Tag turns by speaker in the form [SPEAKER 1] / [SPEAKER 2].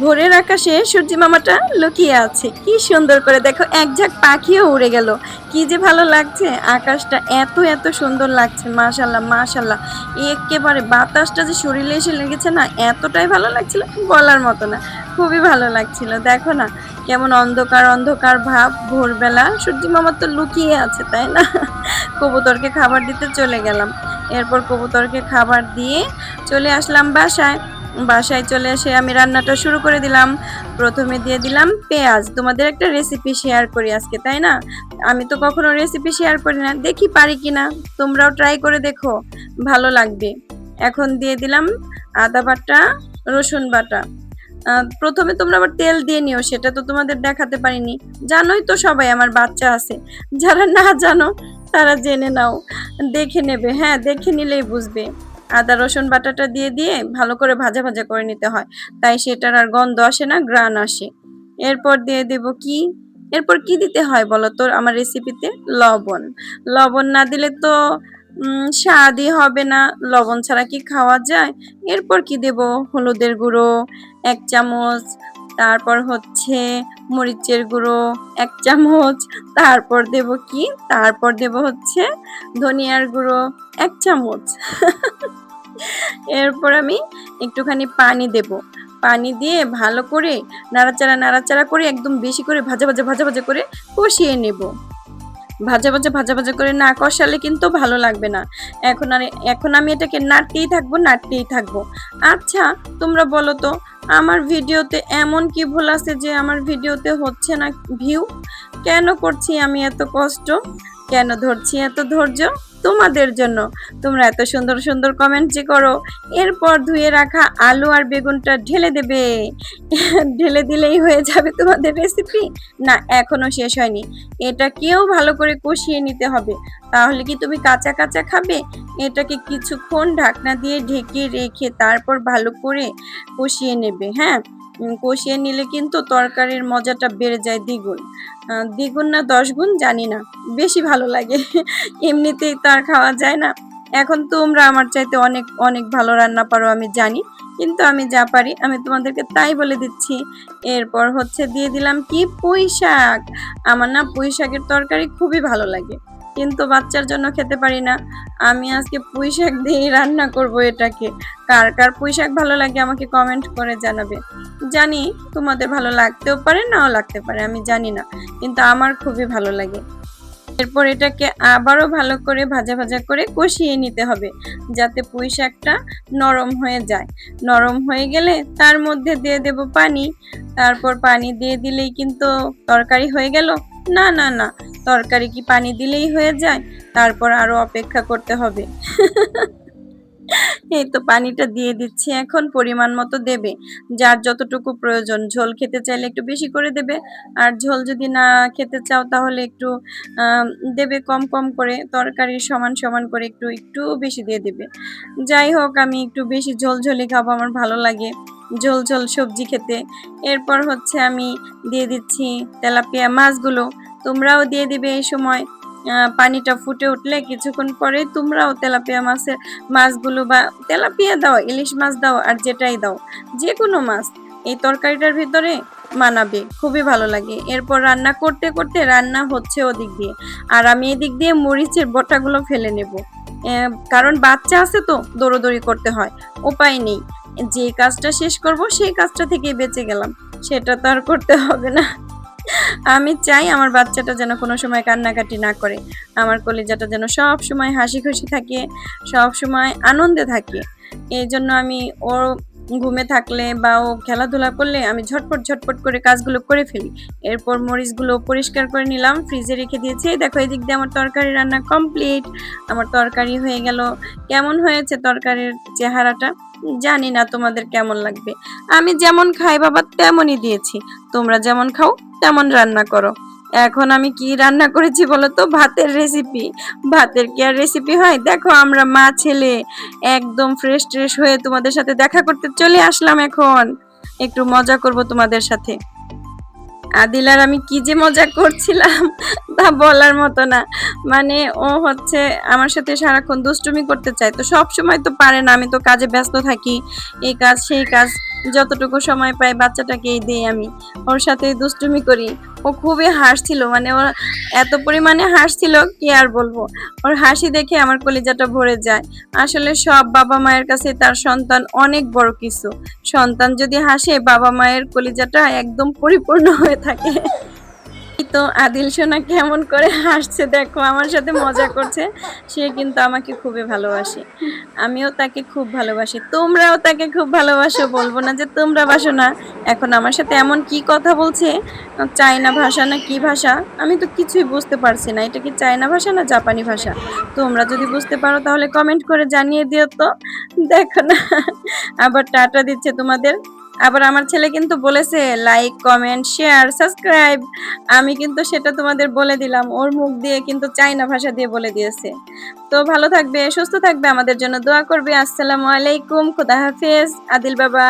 [SPEAKER 1] ভোরের আকাশে সূর্যি মামাটা লুকিয়ে আছে। কি সুন্দর করে দেখো, এক ঝাঁক পাখিও উড়ে গেল। কি যে ভালো লাগছে, আকাশটা এত এত সুন্দর লাগছে, মাশাল্লাহ মাশাল্লাহ। একেবারে বাতাসটা যে শরীরে এসে লেগেছে না, এতটাই ভালো লাগছিল, বলার মতো না। খুবই ভালো লাগছিল, দেখো না, কেমন অন্ধকার অন্ধকার ভাব। ভোরবেলা সূর্যি মামা তো লুকিয়ে আছে, তাই না? কবুতরকে খাবার দিতে চলে গেলাম। এরপর কবুতরকে খাবার দিয়ে চলে আসলাম বাসায়। বাসায় চলে এসে আমি রান্নাটা শুরু করে দিলাম। প্রথমে দিয়ে দিলাম পেঁয়াজ। তোমাদের একটা রেসিপি শেয়ার করি আজকে, তাই না? আমি তো কখনো রেসিপি শেয়ার করি না। দেখি পারি কিনা তোমরাও ট্রাই করে দেখো। ভালো লাগবে। এখন দিয়ে দিলাম আদা বাটা, রসুন বাটা। প্রথমে তোমরা আবার তেল দিয়ে নিও, সেটা তো তোমাদের দেখাতে পারিনি। জানোই তো সবাই আমার বাচ্চা আছে। যারা না জানো, তারা জেনে নাও। দেখে নেবে। হ্যাঁ দেখে নিলেই বুঝবে। আদা, রসুন বাটাটা দিয়ে দিয়ে ভালো করে ভাজা ভাজা করে নিতে হয়। তাই সেটার আর গন্ধ আসে না গ্রান আসে। এরপর দিয়ে দেব কি? এরপর কি দিতে হয় বলো তো আমার রেসিপিতে লবণ। লবণ না দিলে তো স্বাদই হবে না। লবণ ছাড়া কি খাওয়া যায়? এরপর কি দেব? হলুদের গুঁড়ো, এক চামচ তারপর হচ্ছে মরিচের গুঁড়ো এক চামচ, তারপর দেব কি? তারপর দেব হচ্ছে ধনিয়ার গুঁড়ো এক চামচ। এরপর আমি একটুখানি পানি দেব। পানি দিয়ে ভালো করে নাড়াচাড়া নাড়াচাড়া করে একদম বেশি করে ভাজা ভাজা ভাজা ভাজা করে কষিয়ে নেব। ভাজা ভাজা ভাজা ভাজা করে না কষালে কিন্তু ভালো লাগবে না। এখন আর, এখন আমি এটাকে নাড়তেই থাকব নাড়তেই থাকব। আচ্ছা তোমরা বলো তো, আমার ভিডিওতে এমন কি ভুল আছে যে আমার ভিডিওতে হচ্ছে না ভিউ কেন করছি আমি এত কষ্ট? কেন ধরছি এত ধৈর্য? তোমাদের জন্য। তোমরা এত সুন্দর সুন্দর কমেন্ট যে করো। এরপর ধুয়ে রাখা আলু আর বেগুনটা ঢেলে দেবে। ঢেলে দিলেই হয়ে যাবে তোমাদের রেসিপি না, এখনও শেষ হয়নি। এটাকেও ভালো করে কষিয়ে নিতে হবে। তাহলে কি তুমি কাঁচা কাঁচা খাবে? এটাকে কিছুক্ষণ ঢাকনা দিয়ে ঢেকে রেখে তারপর ভালো করে কষিয়ে নেবে হ্যাঁ? কষিয়ে নিলে কিন্তু তরকারির মজাটা বেড়ে যায় দ্বিগুণ। দ্বিগুণ না দশ গুণ জানি না, বেশি ভালো লাগে। এমনিতেই তো আর খাওয়া যায় না। এখন তোমরা আমার চাইতে অনেক অনেক ভালো রান্না পারো, আমি জানি। কিন্তু আমি যা পারি, আমি তোমাদেরকে তাই বলে দিচ্ছি। এরপর হচ্ছে দিয়ে দিলাম কি? পুঁই শাক। আমার না পুঁই শাকের তরকারি খুবই ভালো লাগে। কিন্তু বাচ্চার জন্য খেতে পারি না। আমি আজকে পুঁই শাক দিয়েই রান্না করব এটাকে। কার কার পুঁই শাক ভালো লাগে আমাকে কমেন্ট করে জানাবে। জানি তোমাদের ভালো লাগতেও পারে, নাও লাগতে পারে, আমি জানি না, কিন্তু আমার খুবই ভালো লাগে। এরপর এটাকে আবারও ভালো করে ভাজা ভাজা করে কষিয়ে নিতে হবে, যাতে পুঁই শাকটা নরম হয়ে যায়। নরম হয়ে গেলে তার মধ্যে দিয়ে দেব পানি, তারপর পানি দিয়ে দিলেই কিন্তু তরকারি হয়ে গেল। না না না, তরকারি কি পানি দিলেই হয়ে যায়? তারপর আরও অপেক্ষা করতে হবে। এই তো পানিটা দিয়ে দিচ্ছি, এখন পরিমাণ মতো দেবে। যার যতটুকু প্রয়োজন, ঝোল খেতে চাইলে একটু বেশি করে দেবে। আর ঝোল যদি না খেতে চাও তাহলে একটু দেবে কম কম করে, তরকারি সমান সমান করে একটু একটু বেশি দিয়ে দেবে। যাই হোক, আমি একটু বেশি ঝোল ঝোলি খাব, আমার ভালো লাগে ঝোল ঝোল সবজি খেতে। এরপর হচ্ছে আমি দিয়ে দিচ্ছি তেলাপিয়া মাছগুলো। তোমরাও দিয়ে দিবে এই সময়। পানিটা ফুটে উঠলে কিছুক্ষণ পরে তোমরাও তেলাপিয়া মাছের মাছগুলো বা তেলাপিয়া দাও, ইলিশ মাছ দাও আর যেটাই দাও যে কোনো মাছ এই তরকারিটার ভিতরে মানাবে, খুবই ভালো লাগে। এরপর রান্না করতে করতে রান্না হচ্ছে ওদিক দিয়ে। আর আমি এদিক দিয়ে মরিচের বটাগুলো ফেলে নেব। কারণ বাচ্চা আছে তো, দৌড়োদৌড়ি করতে হয়, উপায় নেই। যে কাজটা শেষ করব, সেই কাজটা থেকে বেঁচে গেলাম, সেটা তো আর করতে হবে না। আমি চাই আমার বাচ্চাটা যেন কোনো সময় কান্নাকাটি না করে। আমার কলিজাটা যেন সব সময় হাসি খুশি থাকে, সব সময় আনন্দে থাকে। এই জন্য আমি ওর ঘুমে থাকলে বা ও খেলাধুলা করলে আমি ঝটপট ঝটপট করে কাজগুলো করে ফেলি। এরপর মরিচগুলো পরিষ্কার করে নিলাম, ফ্রিজে রেখে দিয়েছি। দেখো, এদিক দিয়ে আমার তরকারি রান্না কমপ্লিট। আমার তরকারি হয়ে গেল। কেমন হয়েছে তরকারির চেহারাটা? জানি না তোমাদের কেমন লাগবে। আমি যেমন খাই বাবা, তেমনই দিয়েছি। তোমরা যেমন খাও তেমন রান্না করো। এখন আমি কি রান্না করেছি বলো তো? ভাতের রেসিপি ভাতের কি আর রেসিপি হয়? দেখো আমরা মা, ছেলে একদম ফ্রেশ ট্রেশ হয়ে তোমাদের সাথে দেখা করতে চলে আসলাম এখন। একটু মজা করব তোমাদের সাথে। আদিল আর আমি কি যে মজা করছিলাম তা বলার মতো না। মানে ও হচ্ছে আমার সাথে সারাক্ষণ দুষ্টুমি করতে চায়। তো সব সময় তো পারে না, আমি তো কাজে ব্যস্ত থাকি। এই কাজ, সেই কাজ। যতটুকু সময় পাই বাচ্চাটাকেই দিই আমি। ওর সাথে দুষ্টুমি করি। ও খুবই হাসছিল মানে ওর এত পরিমাণে হাসছিল কি আর বলব? ওর হাসি দেখে আমার কলিজাটা ভরে যায়। আসলে সব বাবা মায়ের কাছে তার সন্তান অনেক বড় কিছু। সন্তান যদি হাসে, বাবা মায়ের কলিজাটা একদম পরিপূর্ণ হয়ে থাকে। তো আদিল সোনা কেমন করে হাসছে দেখো, আমার সাথে মজা করছে। সে কিন্তু আমাকে খুবই ভালোবাসে। আমিও তাকে খুব ভালোবাসি। তোমরাও তাকে খুব ভালোবাসো, বলব না যে তোমরা বাসো না। এখন আমার সাথে এমন কি কথা বলছে? চায়না ভাষা না কি ভাষা? আমি তো কিছুই বুঝতে পারছি না। এটা কি চায়না ভাষা না জাপানি ভাষা? তোমরা যদি বুঝতে পারো তাহলে কমেন্ট করে জানিয়ে দিও তো। দেখো না। আবার টাটা দিচ্ছে তোমাদের। আবার আমার ছেলে কিন্তু বলেছে লাইক কমেন্ট শেয়ার সাবস্ক্রাইব আমি কিন্তু সেটা তোমাদের বলে দিলাম। ওর মুখ দিয়ে কিন্তু চাইনা ভাষা দিয়ে বলে দিয়েছে। তো ভালো থাকবে, সুস্থ থাকবে। আমাদের জন্য দোয়া করবে। আসসালামু আলাইকুম। খুদা হাফেজ। আদিল বাবা।